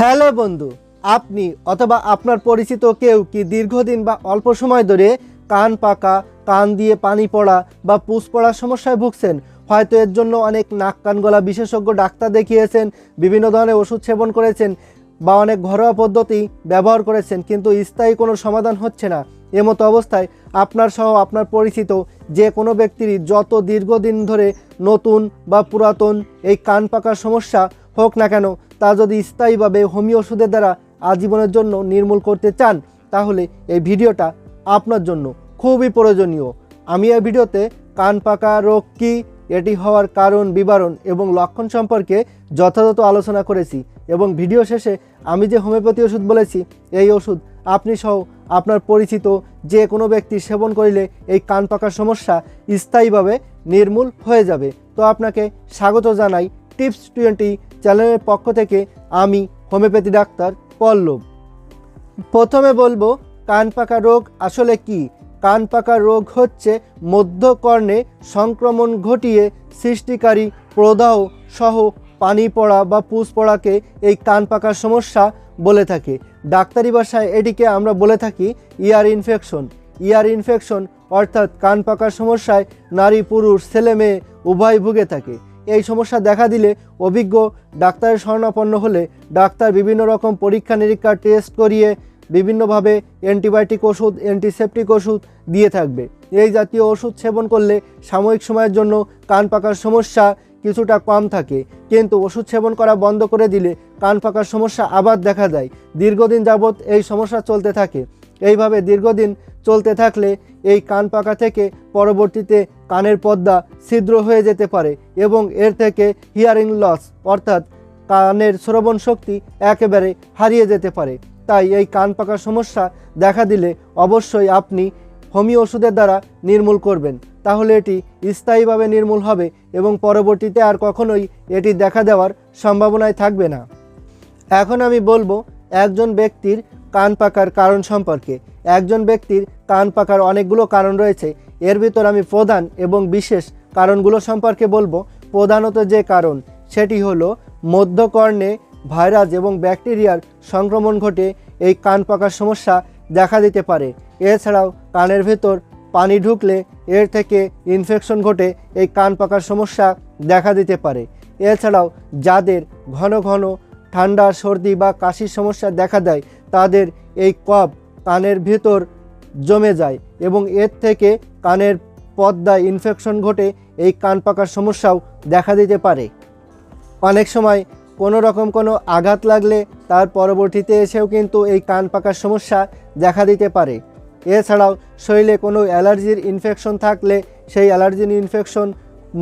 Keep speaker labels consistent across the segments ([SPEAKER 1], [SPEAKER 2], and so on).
[SPEAKER 1] Hello বন্ধু, আপনি অথবা আপনার পরিচিত কেউ কি দীর্ঘদিন বা অল্প সময় ধরে কান পাকা, কান দিয়ে পানি পড়া বা পুষ পড়ার সমস্যায় ভুগছেন? হয়তো এর জন্য অনেক নাক কান গলা বিশেষজ্ঞ ডাক্তার দেখিয়েছেন, বিভিন্ন ধরনের ওষুধ সেবন করেছেন বা অনেক ঘরোয়া পদ্ধতি ব্যবহার করেছেন, কিন্তু স্থায়ী কোনো সমাধান হচ্ছে না। এমতো অবস্থায় আপনার সহ আপনার পরিচিত যে কোনো ব্যক্তিরই যত দীর্ঘদিন ধরে নতুন বা পুরাতন এই কান পাকার সমস্যা হোক না কেন, তা যদি স্থায়ীভাবে হোমিও ওষুধের দ্বারা আজীবনের জন্য নির্মূল করতে চান, তাহলে এই ভিডিওটা আপনার জন্য খুবই প্রয়োজনীয়। আমি এই ভিডিওতে কান পাকা রোগ কী, এটি হওয়ার কারণ, বিবরণ এবং লক্ষণ সম্পর্কে যথাযথ আলোচনা করেছি এবং ভিডিও শেষে আমি যে হোমিওপ্যাথি ওষুধ বলেছি, এই ওষুধ আপনি সহ আপনার পরিচিত যে কোনো ব্যক্তি সেবন করিলে এই কান পাকার সমস্যা স্থায়ীভাবে নির্মূল হয়ে যাবে। তো আপনাকে স্বাগত জানাই টিপস টোয়েন্টি চ্যানেলের পক্ষ থেকে আমি হোমিওপ্যাথি ডাক্তার পল্লব। প্রথমে বলব, কান পাকা রোগ আসলে কি? কান পাকা রোগ হচ্ছে মধ্যকর্ণে সংক্রমণ ঘটিয়ে সৃষ্টিকারী প্রদাহ সহ পানি পড়া বা পুষ পড়াকে এই কান পাকার সমস্যা বলে থাকে। ডাক্তারি ভাষায় এটিকে আমরা বলে থাকি ইয়ার ইনফেকশন। ইয়ার ইনফেকশন অর্থাৎ কান পাকার সমস্যায় নারী, পুরুষ, ছেলে, মেয়ে উভয় ভুগে থাকে। এই সমস্যা দেখা দিলে অভিজ্ঞ ডাক্তারের শরণাপন্ন হলে ডাক্তার বিভিন্ন রকম পরীক্ষা নিরীক্ষা টেস্ট করিয়ে বিভিন্নভাবে অ্যান্টিবায়োটিক ওষুধ অ্যান্টিসেপটিক ওষুধ দিয়ে থাকবে। এই জাতীয় ওষুধ সেবন করলে সাময়িক সময়ের জন্য কান পাকার সমস্যা কিছুটা কম থাকে। কিন্তু ওষুধ সেবন করা বন্ধ করে দিলে কান পাকার সমস্যা আবার দেখা দেয়। দীর্ঘদিন যাবৎ এই সমস্যা চলতে থাকে। এইভাবে দীর্ঘদিন চলতে থাকলে এই কান পাকা থেকে পরবর্তীতে কানের পর্দা ছিদ্র হয়ে যেতে পারে এবং এর থেকে হিয়ারিং লস অর্থাৎ কানের শ্রবণ শক্তি একেবারে হারিয়ে যেতে পারে। তাই এই কান পাকার সমস্যা দেখা দিলে অবশ্যই আপনি হোমিও ওষুধের দ্বারা নির্মূল করবেন। তাহলে এটি স্থায়ীভাবে নির্মূল হবে এবং পরবর্তীতে আর কখনোই এটি দেখা দেওয়ার সম্ভাবনায় থাকবে না। এখন আমি বলব, একজন ব্যক্তির কান পাকার কারণ সম্পর্কে। একজন ব্যক্তির কান পাকার অনেকগুলো কারণ রয়েছে, এর ভিতর আমি প্রধান এবং বিশেষ কারণগুলো সম্পর্কে বলব। প্রধানত যে কারণ, সেটি হলো মধ্যকর্ণে ভাইরাস এবং ব্যাকটেরিয়ার সংক্রমণ ঘটে, এই কান পাকার সমস্যা দেখা দিতে পারে। এছাড়াও কানের ভেতর পানি ঢুকলে এর থেকে ইনফেকশন ঘটে, এই কান পাকার সমস্যা দেখা দিতে পারে। এছাড়াও যাদের ঘন ঘন ঠান্ডা, সর্দি বা কাশির সমস্যা দেখা দেয় তাদের এই কফ কানের ভেতর জমে যায় এবং এর থেকে কানের পর্দায় ইনফেকশন ঘটে, এই কান পাকার সমস্যাও দেখা দিতে পারে। অনেক সময় কোনো রকম কোনো আঘাত লাগলে তার পরবর্তীতে এসেও কিন্তু এই কান পাকার সমস্যা দেখা দিতে পারে। এছাড়াও শরীরে কোনো অ্যালার্জির ইনফেকশন থাকলে সেই অ্যালার্জির ইনফেকশন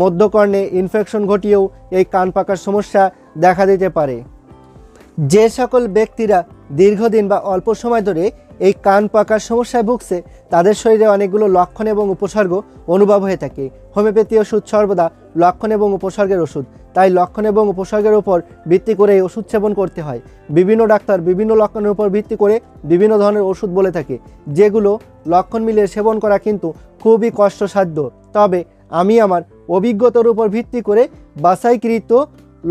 [SPEAKER 1] মধ্যকর্ণে ইনফেকশন ঘটিয়েও এই কান পাকার সমস্যা দেখা দিতে পারে। যে সকল ব্যক্তিরা দীর্ঘদিন বা অল্প সময় ধরে এই কান পাকার সমস্যায় ভুগছে, তাদের শরীরে অনেকগুলো লক্ষণ এবং উপসর্গ অনুভব হয়ে থাকে। হোমিওপ্যাথি ওষুধ সর্বদা লক্ষণ এবং উপসর্গের ওষুধ। তাই লক্ষণ এবং উপসর্গের উপর ভিত্তি করে এই ওষুধ সেবন করতে হয়। বিভিন্ন ডাক্তার বিভিন্ন লক্ষণের উপর ভিত্তি করে বিভিন্ন ধরনের ওষুধ বলে থাকে। যেগুলো লক্ষণ মিলিয়ে সেবন করা কিন্তু খুবই কষ্টসাধ্য। তবে আমি আমার অভিজ্ঞতার উপর ভিত্তি করে বাছাইকৃত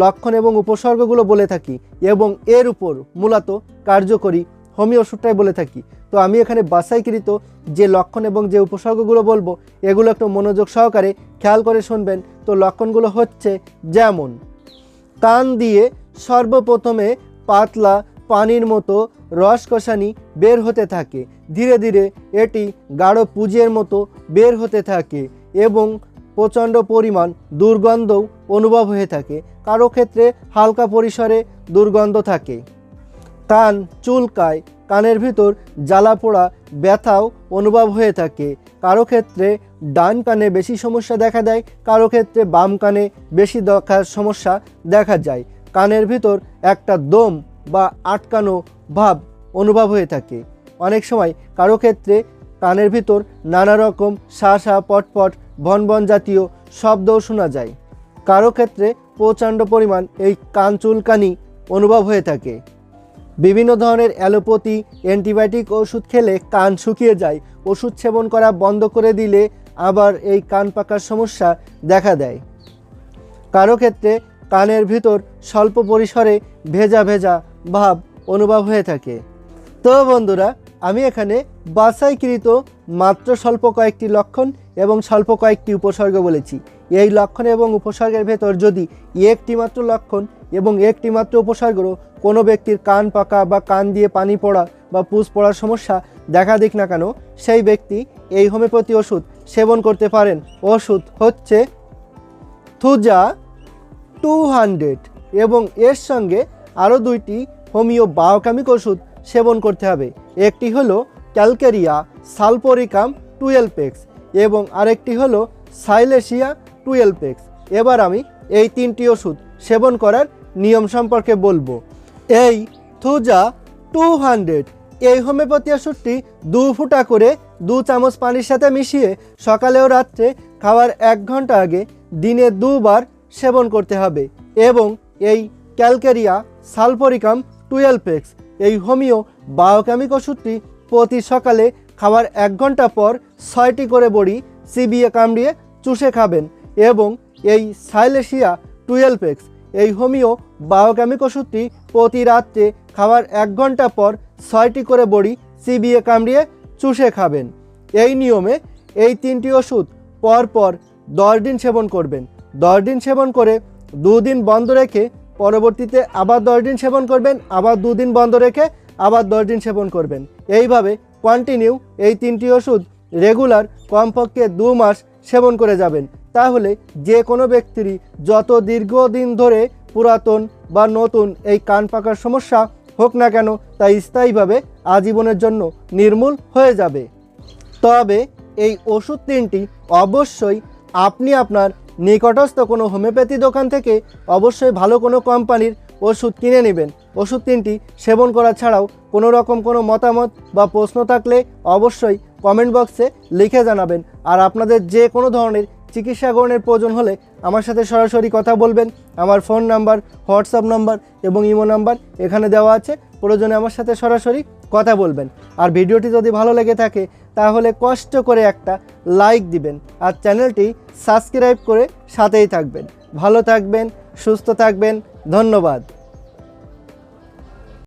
[SPEAKER 1] লক্ষণ এবং উপসর্গগুলো বলে থাকি এবং এর উপর মূলত কার্যকরী হোমিও ওষুধটাই বলে থাকি। তো আমি এখানে বাছাইকৃত যে লক্ষণ এবং যে উপসর্গগুলো বলব, এগুলো একটু মনোযোগ সহকারে খেয়াল করে শুনবেন। তো লক্ষণগুলো হচ্ছে যেমন, কান দিয়ে সর্বপ্রথমে পাতলা পানির মতো রসকষানি বের হতে থাকে। ধীরে ধীরে এটি গাঢ় পুজের মতো বের হতে থাকে এবং প্রচণ্ড পরিমাণ দুর্গন্ধও অনুভব হয়ে থাকে। কারও ক্ষেত্রে হালকা পরিসরে দুর্গন্ধ থাকে। কান চুলকায় কানের ভিতর জ্বালা পোড়া, ব্যথাও অনুভব হয়ে থাকে। কারও ক্ষেত্রে ডান কানে বেশি সমস্যা দেখা দেয়, কারও ক্ষেত্রে বাম কানে বেশি দেখার সমস্যা দেখা যায়। কানের ভিতর একটা দম বা আটকানো ভাব অনুভব হয়ে থাকে। অনেক সময় কারও ক্ষেত্রে কানের ভিতর নানা রকম সা সা পটপট ভন জাতীয় শব্দও শোনা যায়। কারও ক্ষেত্রে প্রচণ্ড পরিমাণ এই কান চুলকানি অনুভব হয়ে থাকে। বিভিন্ন ধরনের অ্যালোপ্যাথি, অ্যান্টিবায়োটিক ওষুধ খেলে কান শুকিয়ে যায়। ওষুধ সেবন করা বন্ধ করে দিলে আবার এই কান পাকার সমস্যা দেখা দেয়। কারও ক্ষেত্রে কানের ভিতর স্বল্প পরিসরে ভেজা ভেজা ভাব অনুভব হয়ে থাকে। তো বন্ধুরা আমি এখানে বাছাইকৃত মাত্র স্বল্প কয়েকটি লক্ষণ এবং স্বল্প কয়েকটি উপসর্গ বলেছি। এই লক্ষণ এবং উপসর্গের ভেতর যদি একটি মাত্র লক্ষণ এবং একটি মাত্র উপসর্গ কোনো ব্যক্তির কান পাকা বা কান দিয়ে পানি পড়া বা পুষ পড়ার সমস্যা দেখা দিক না কেন, সেই ব্যক্তি এই হোমিওপ্যাথি ওষুধ সেবন করতে পারেন। ওষুধ হচ্ছে থুজা টু হান্ড্রেড এবং এর সঙ্গে আরও দুইটি হোমিও বায়োকামিক ওষুধ সেবন করতে হবে। একটি হলো ক্যালকেরিয়া সালপোরিকাম টুয়েলভেক্স এবং আরেকটি হলো সাইলেশিয়া টুয়েলভেক্স এবার আমি এই তিনটি ওষুধ সেবন করার নিয়ম সম্পর্কে বলব। এই থুজা টু হান্ড্রেড এই হোমিওপ্যাথি ওষুধটি দু ফুটা করে দু চামচ পানির সাথে মিশিয়ে সকালে ও রাত্রে খাওয়ার এক ঘণ্টা আগে দিনে দুবার সেবন করতে হবে এবং এই ক্যালকেরিয়া সালফোরিকাম টুয়েলভেক্স এই হোমিও বায়োকেমিক ওষুধটি প্রতি সকালে খাওয়ার এক ঘণ্টা পর ছয়টি করে বড়ি চিবিয়ে কামড়িয়ে চুষে খাবেন এবং এই সাইলেশিয়া টুয়েলভেক্স এই হোমিও বায়োকেমিক ওষুধটি প্রতি রাত্রে খাওয়ার এক ঘণ্টা পর ছয়টি করে বড়ি চিবিয়ে কামড়িয়ে চুষে খাবেন। এই নিয়মে এই তিনটি ওষুধ পরপর দশ দিন সেবন করবেন। দশ দিন সেবন করে দুদিন বন্ধ রেখে পরবর্তীতে আবার দশ দিন সেবন করবেন, আবার দুদিন বন্ধ রেখে আবার দশ দিন সেবন করবেন। এইভাবে কন্টিনিউ এই তিনটি ওষুধ রেগুলার কমপক্ষে দু মাস সেবন করে যাবেন। তাহলে যে কোনো ব্যক্তিরই যত দীর্ঘদিন ধরে পুরাতন বা নতুন এই কান পাকার সমস্যা হোক না কেন, তা স্থায়ীভাবে আজীবনের জন্য নির্মূল হয়ে যাবে। তবে এই ওষুধ তিনটি অবশ্যই আপনি আপনার নিকটস্থ কোনো হোমিওপ্যাথি দোকান থেকে অবশ্যই ভালো কোনো কোম্পানির ওষুধ কিনে নেবেন। ওষুধ তিনটি সেবন করা ছাড়াও কোনো রকম কোনো মতামত বা প্রশ্ন থাকলে অবশ্যই কমেন্ট বক্সে লিখে জানাবেন। আর আপনাদের যে কোনো ধরনের চিকিৎসা গ্রহণের প্রয়োজন হলে আমার সাথে সরাসরি কথা বলবেন। আমার ফোন নাম্বার, হোয়াটসঅ্যাপ নাম্বার এবং ইমো নাম্বার এখানে দেওয়া আছে। প্রয়োজনে আমার সাথে সরাসরি কথা বলবেন। আর ভিডিওটি যদি ভালো লেগে থাকে, তাহলে কষ্ট করে একটা লাইক দিবেন। আর চ্যানেলটি সাবস্ক্রাইব করে সাথেই থাকবেন। ভালো থাকবেন, সুস্থ থাকবেন, ধন্যবাদ।